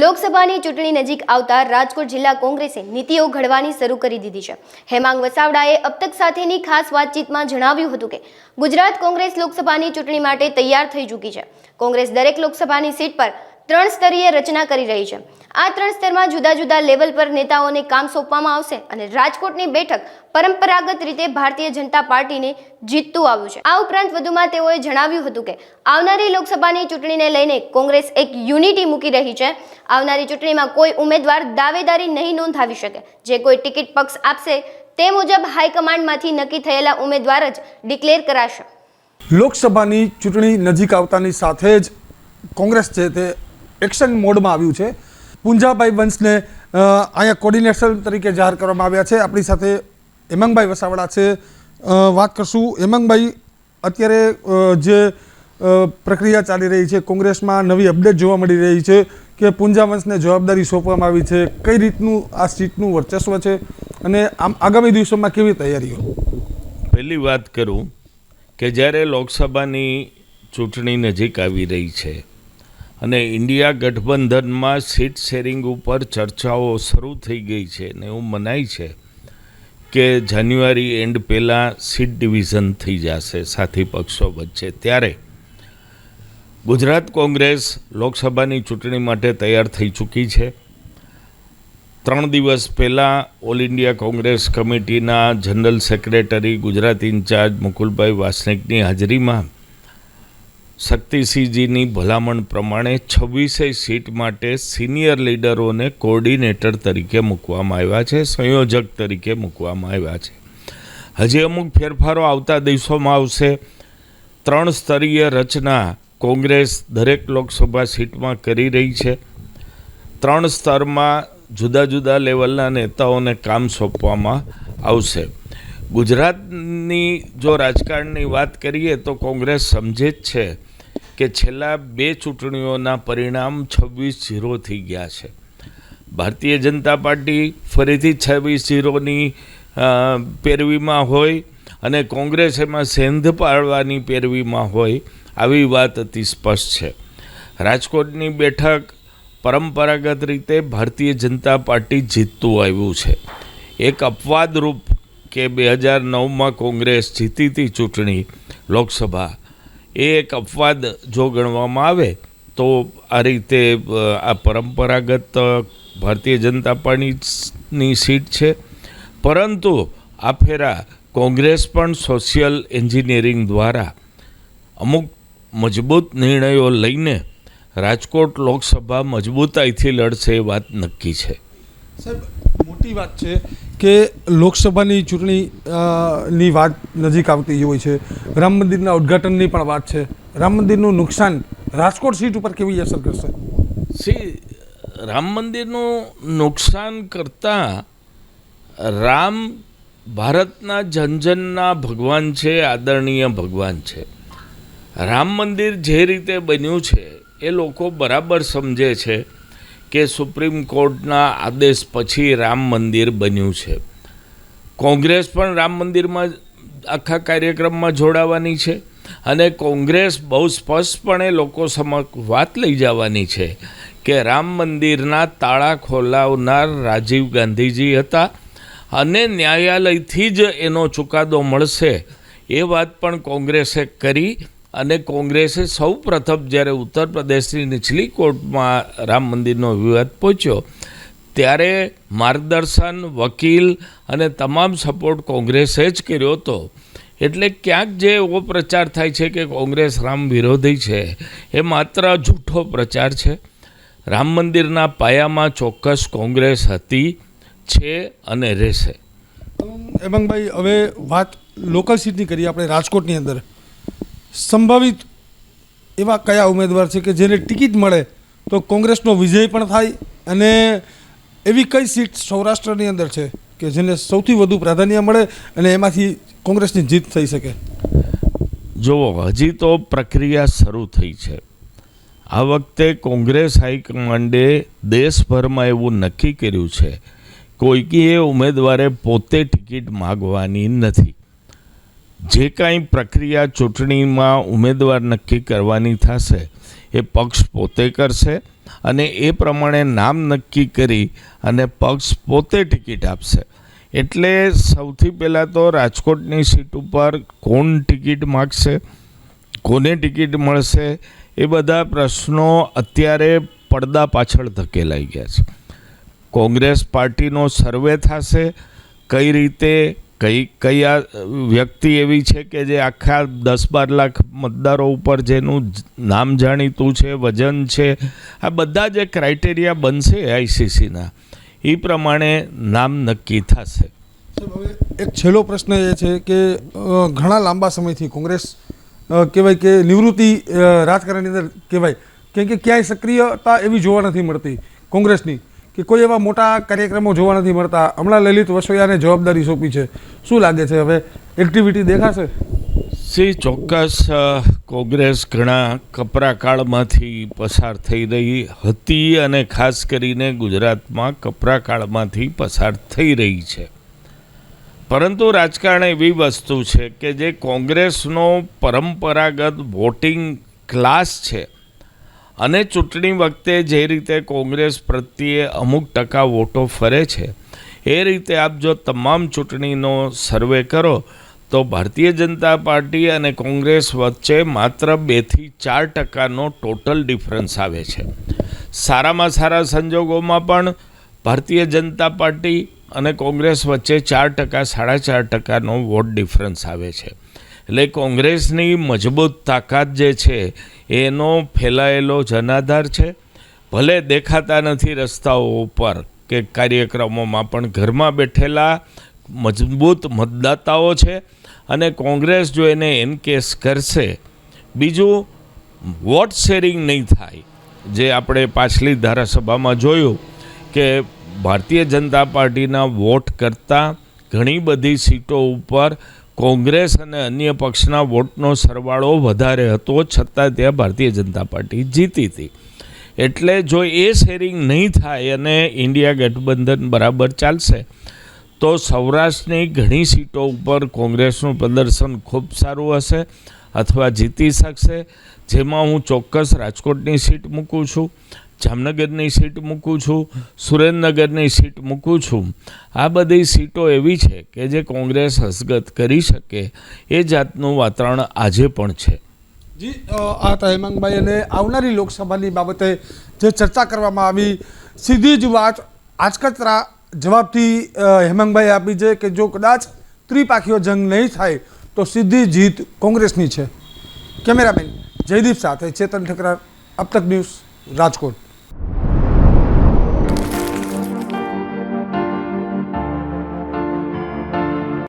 લોકસભાની ચૂંટણી નજીક આવતા રાજકોટ જિલ્લા કોંગ્રેસે નીતિઓ ઘડવાની શરૂ કરી દીધી છે. હેમાંગ વસાવડાએ અબતક સાથેની ખાસ વાતચીતમાં જણાવ્યું હતું કે, ગુજરાત કોંગ્રેસ લોકસભાની ચૂંટણી માટે તૈયાર થઈ ચૂકી છે. કોંગ્રેસ દરેક લોકસભાની સીટ પર ત્રણ સ્તરીય રચના કરી રહી છે. આ ત્રણ સ્તરમાં જુદા જુદા લેવલ પર નેતાઓને કામ સોંપવામાં આવશે અને રાજકોટની બેઠક પરંપરાગત રીતે ભારતીય જનતા પાર્ટીને જીતતું આવ્યું છે. આ ઉપરાંત વધુમાં તેઓએ જણાવ્યું હતું કે, આવનારી લોકસભાની ચૂંટણીને લઈને કોંગ્રેસ એક યુનિટી મૂકી રહી છે. આવનારી ચૂંટણીમાં કોઈ ઉમેદવાર દાવેદારી નહીં નોંધાવી શકે. જે કોઈ ટિકિટ પક્ષ આપશે તે મુજબ હાઈકમાન્ડમાંથી નક્કી થયેલા ઉમેદવાર જ ડિક્લેર કરાશે. લોકસભાની ચૂંટણી નજીક આવતાની સાથે જ કોંગ્રેસ છે તે એક્શન મોડમાં આવ્યું છે. પુંજાભાઈ વંશને અહીંયા કોર્ડિનેટર તરીકે જાહેર કરવામાં આવ્યા છે. આપણી સાથે હેમાંગભાઈ વસાવડા છે. વાત કરશું. હેમંગભાઈ, અત્યારે જે પ્રક્રિયા ચાલી રહી છે, કોંગ્રેસમાં નવી અપડેટ જોવા મળી રહી છે કે પુંજા વંશને જવાબદારી સોંપવામાં આવી છે. કઈ રીતનું આ સીટનું વર્ચસ્વ છે અને આમ આગામી દિવસોમાં કેવી તૈયારીઓ? પહેલી વાત કરું કે જ્યારે લોકસભાની ચૂંટણી નજીક આવી રહી છે અને ઇન્ડિયા ગઠબંધનમાં સીટ શેરિંગ ઉપર ચર્ચાઓ શરૂ થઈ ગઈ છે ને એવું મનાય છે કે જાન્યુઆરી એન્ડ પહેલાં સીટ ડિવિઝન થઈ જશે, સાથી પક્ષો વચ્ચે. ત્યારે ગુજરાત કોંગ્રેસ લોકસભાની ચૂંટણી માટે તૈયાર થઈ ચૂકી છે. ત્રણ દિવસ પહેલાં ઓલ ઇન્ડિયા કોંગ્રેસ કમિટીના general secretary Gujarat in charge Mukulbhai વાસનિકની હાજરીમાં શક્તિસિંહજીની ભલામણ પ્રમાણે છવ્વીસે સીટ માટે સિનિયર લીડરોને કોર્ડિનેટર તરીકે મૂકવામાં આવ્યા છે, સંયોજક તરીકે મૂકવામાં આવ્યા છે. હજી અમુક ફેરફારો આવતા દિવસોમાં આવશે. ત્રણ સ્તરીય રચના કોંગ્રેસ દરેક લોકસભા સીટમાં કરી રહી છે. ત્રણ સ્તરમાં જુદા જુદા લેવલના નેતાઓને કામ સોંપવામાં આવશે. ગુજરાતની જો રાજકારણની વાત કરીએ તો કોંગ્રેસ સમજે જ છે કે છેલ્લા બે ચૂંટણીઓના પરિણામ છવ્વીસ ઝીરો થઈ ગયા છે. ભારતીય જનતા પાર્ટી ફરીથી છવ્વીસ ઝીરોની પેરવીમાં હોય અને કોંગ્રેસ એમાં સેંધ પાડવાની પેરવીમાં હોય આવી વાત અતિ સ્પષ્ટ છે. રાજકોટની બેઠક પરંપરાગત રીતે ભારતીય જનતા પાર્ટી જીતતું આવ્યું છે. એક અપવાદરૂપ કે બે હજાર નવમાં કોંગ્રેસ જીતી હતી ચૂંટણી લોકસભા એ એક અપવાદ જો ગણવામાં આવે, તો આ રીતે આ પરંપરાગત ભારતીય જનતા પાર્ટીની સીટ છે. પરંતુ આ ફેરા કોંગ્રેસ પણ સોશિયલ એન્જિનિયરિંગ દ્વારા અમુક મજબૂત નિર્ણયો લઈને રાજકોટ લોકસભા મજબૂતાઈથી લડશે એ વાત નક્કી છે. સાહેબ, મોટી વાત છે. કે લોકસભાની ચૂંટણી ની વાત નજીક આવતી હોય છે. રામ મંદિરના ઉદ્ઘાટનની પણ વાત છે. રામ મંદિરનું નુકસાન રાજકોટ સીટ ઉપર કેવી અસર કરશે? સી, રામ મંદિરનું નુકસાન કરતાં રામ ભારતના જનજનના ભગવાન છે, આદરણીય ભગવાન છે. રામ મંદિર જે રીતે બન્યું છે, એ લોકો બરાબર સમજે છે. કે સુપ્રીમ કોર્ટના આદેશ પછી રામ મંદિર બન્યું છે. કોંગ્રેસ પણ રામ મંદિરમાં આખા કાર્યક્રમમાં જોડાવાની છે અને કોંગ્રેસ બહુ સ્પષ્ટપણે લોકો સમક્ષ વાત લઈ જવાની છે કે રામ મંદિરના તાળા ખોલાવનાર રાજીવ ગાંધીજી હતા અને ન્યાયાલયથી જ એનો ચુકાદો મળશે એ વાત પણ કોંગ્રેસે કરી અને કોંગ્રેસે સૌ પ્રથમ જ્યારે ઉત્તર પ્રદેશની નીચલી કોર્ટમાં રામ મંદિરનો વિવાદ પહોંચ્યો, ત્યારે માર્ગદર્શન, વકીલ અને તમામ સપોર્ટ કોંગ્રેસે જ કર્યો હતો. એટલે ક્યાંક જે એવો પ્રચાર થાય છે કે કોંગ્રેસ રામ વિરોધી છે, એ માત્ર જૂઠો પ્રચાર છે. રામ મંદિરના પાયામાં ચોક્કસ કોંગ્રેસ હતી, છે અને રહેશે. હેમંગભાઈ હવે વાત લોકલ સીટની કરીએ, આપણે રાજકોટની અંદર. સંભવિત એવા કયા ઉમેદવાર છે કે જેને ટિકિટ મળે તો કોંગ્રેસનો વિજય પણ થાય અને એવી કઈ સીટ સૌરાષ્ટ્રની અંદર છે કે જેને સૌથી વધુ પ્રાધાન્ય મળે અને એમાંથી કોંગ્રેસની જીત થઈ શકે? જુઓ, હજી તો પ્રક્રિયા શરૂ થઈ છે. આ વખતે કોંગ્રેસ હાઈકમાન્ડે દેશભરમાં એવું નક્કી કર્યું છે કોઈકીએ ઉમેદવારે પોતે ટિકિટ માગવાની નથી. જે કાંઈ પ્રક્રિયા ચૂંટણીમાં ઉમેદવાર નક્કી કરવાની થશે, એ પક્ષ પોતે કરશે અને એ પ્રમાણે નામ નક્કી કરી અને પક્ષ પોતે ટિકિટ આપશે. એટલે સૌથી પહેલાં તો રાજકોટની સીટ ઉપર કોણ ટિકિટ માગશે, કોને ટિકિટ મળશે, એ બધા પ્રશ્નો અત્યારે પડદા પાછળ ધકેલાઈ ગયા છે. કોંગ્રેસ પાર્ટીનો સર્વે થશે, કઈ રીતે કઈ કયા વ્યક્તિ એવી છે કે જે આખા દસ બાર લાખ મતદારો ઉપર જેનું નામ જાણીતું છે, વજન છે, આ બધા જે ક્રાઇટેરિયા બનશે આઈસીસીના એ પ્રમાણે નામ નક્કી થશે. એક છેલ્લો પ્રશ્ન એ છે કે ઘણા લાંબા સમયથી કોંગ્રેસ કહેવાય કે નિવૃત્તિ રાજકારણની અંદર કહેવાય, કેમ કે ક્યાંય સક્રિયતા એવી જોવા નથી મળતી કોંગ્રેસની. કે કોઈ એવા મોટા કાર્યક્રમો જોવા નથી મળતા. હમણાં લલિત વસોયાને જવાબદારી સોંપી છે. શું લાગે છે? હવે એક્ટિવિટી દેખાશે? સી, ચોક્કસ કોંગ્રેસ ઘણા કપરા કાળમાંથી પસાર થઈ રહી હતી અને ખાસ કરીને ગુજરાતમાં કપરા કાળમાંથી પસાર થઈ રહી છે. પરંતુ રાજકારણ એવી વસ્તુ છે કે જે કોંગ્રેસનો પરંપરાગત વોટિંગ ક્લાસ છે અને ચૂંટણી વખતે જે રીતે કોંગ્રેસ પ્રત્યે અમુક ટકા વોટો ફરે છે, એ રીતે આપ જો તમામ ચૂંટણીનો સર્વે કરો, તો ભારતીય જનતા પાર્ટી અને કોંગ્રેસ વચ્ચે માત્ર બેથી ચાર ટકાનો ટોટલ ડિફરન્સ આવે છે. સારામાં સારા સંજોગોમાં પણ ભારતીય જનતા પાર્ટી અને કોંગ્રેસ વચ્ચે ચાર ટકા, સાડા ચાર ટકાનો વોટ ડિફરન્સ આવે છે. એટલે કોંગ્રેસની મજબૂત તાકાત જે છે, એનો ફેલાયેલો જનાધાર છે. ભલે દેખાતા નથી રસ્તાઓ ઉપર કે કાર્યક્રમોમાં, પણ ઘરમાં બેઠેલા મજબૂત મતદાતાઓ છે અને કોંગ્રેસ જો એને એનકેસ કરશે, બીજું વોટ શેરિંગ નહીં થાય. જે આપણે પાછલી ધારાસભામાં જોયું કે ભારતીય જનતા પાર્ટીના વોટ કરતાં ઘણી બધી સીટો ઉપર કોંગ્રેસ અને અન્ય પક્ષના વોટનો સરવાળો વધારે હતો, છતાં ત્યાં ભારતીય જનતા પાર્ટી જીતી હતી. એટલે જો એ શેરિંગ નહીં થાય અને ઇન્ડિયા ગઠબંધન બરાબર ચાલશે, તો સૌરાષ્ટ્રની ઘણી સીટો ઉપર કોંગ્રેસનું પ્રદર્શન ખૂબ સારું હશે અથવા જીતી શકશે, જેમાં હું ચોક્કસ રાજકોટની સીટ મૂકું છું. જામનગરની સીટ મૂકું છું, સુરેન્દ્રનગરની સીટ મૂકું છું. આ બધી સીટો એવી છે કે જે કોંગ્રેસ હસ્તગત કરી શકે, એ જાતનું વાતાવરણ આજે પણ છે. જી આ તો હેમાંગભાઈ અને આવનારી લોકસભાની બાબતે જે ચર્ચા કરવામાં આવી, સીધી જ વાત આજકતરા જવાબથી હેમાંગભાઈ આપી છે કે જો કદાચ ત્રિપાખીઓ જંગ નહીં થાય, તો સીધી જીત કોંગ્રેસની છે. કેમેરામેન જયદીપ સાથે ચેતન ઠકરાર અબ તક ન્યૂઝ રાજકોટ.